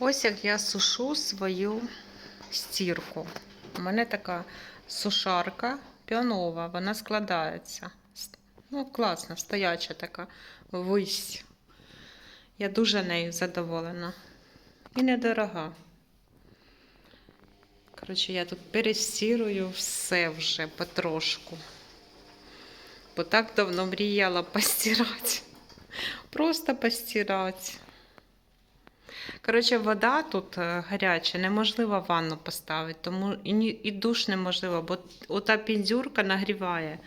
Ось як я сушу свою стірку. У мене така сушарка піонова, вона складається. Ну, класна, стояча така вись. Я дуже нею задоволена. І недорога. Коротше, я тут перестірую все вже потрошку. Бо так давно мріяла постирати. Просто постирати. Коротше, вода тут е, гаряча, неможливо ванну поставити, тому і, душ неможливо, бо ота піндюрка нагріває.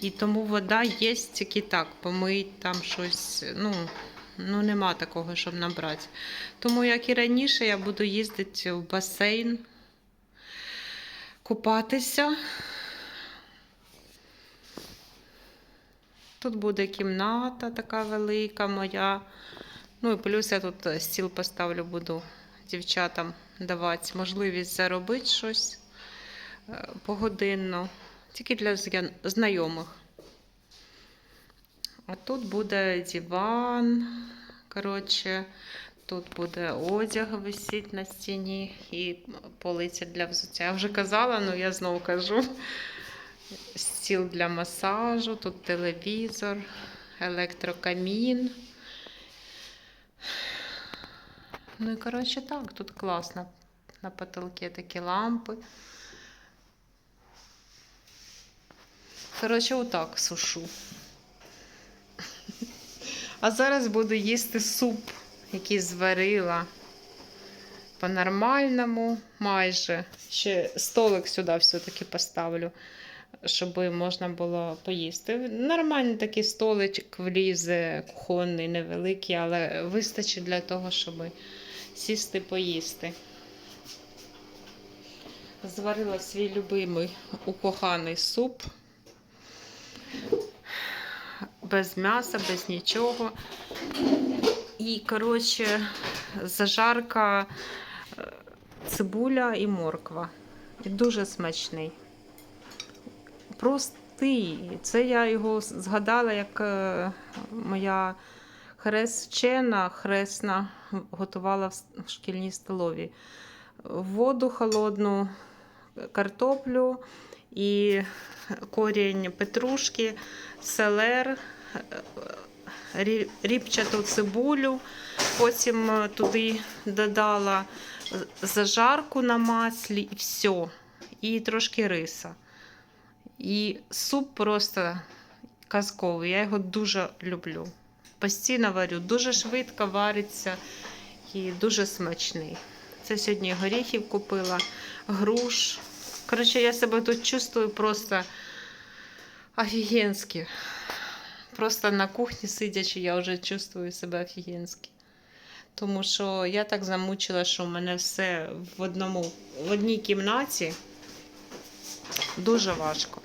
І тому вода є тільки так, помить там щось. Ну, ну нема такого, щоб набрати. Тому, як і раніше, я буду їздити в басейн, купатися. Тут буде кімната така велика моя. Ну і плюс я тут е, стіл поставлю, буду дівчатам давати можливість заробити щось е, погодинно, тільки для знайомих. А тут буде диван. Коротше, тут буде одяг висіть на стіні і полиця для взуття. Я вже казала, але я знову кажу. Стіл для масажу, тут телевізор, електрокамін. Ну і коротше так, тут класно. На потолці такі лампи. Коротше, отак сушу. А зараз буду їсти суп, який зварила. По-нормальному майже. Ще столик сюди все-таки поставлю, щоб можна було поїсти. Нормальний такий столик влізе, кухонний, невеликий, але вистачить для того, щоб сісти поїсти. Зварила свій любимий укоханий суп. Без м'яса, без нічого. І, коротше, зажарка, е, цибуля і морква. І дуже смачний. Простий. Це я його згадала, як е, моя хрещена, хресна готувала в шкільній столові. Воду холодну, картоплю і корінь петрушки, селер, ріпчату цибулю. Потім е, туди додала зажарку на маслі і все. І трошки риса. І суп просто казковий. Я його дуже люблю. Постійно варю, дуже швидко вариться і дуже смачний. Це сьогодні горіхів купила, груш. Коротше, я себе тут чувствую просто офігенськи. Просто на кухні сидячи, я вже чувствую себе офігенськи. Тому що я так замучила, що в мене все в одному, в одній кімнаті дуже важко.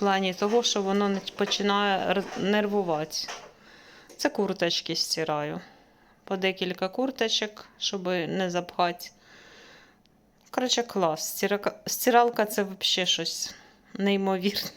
Плані того, що воно починає нервувати. Це курточки стираю. По декілька курточок, щоб не запхати. Коротше, клас. Стиралка це взагалі щось неймовірне.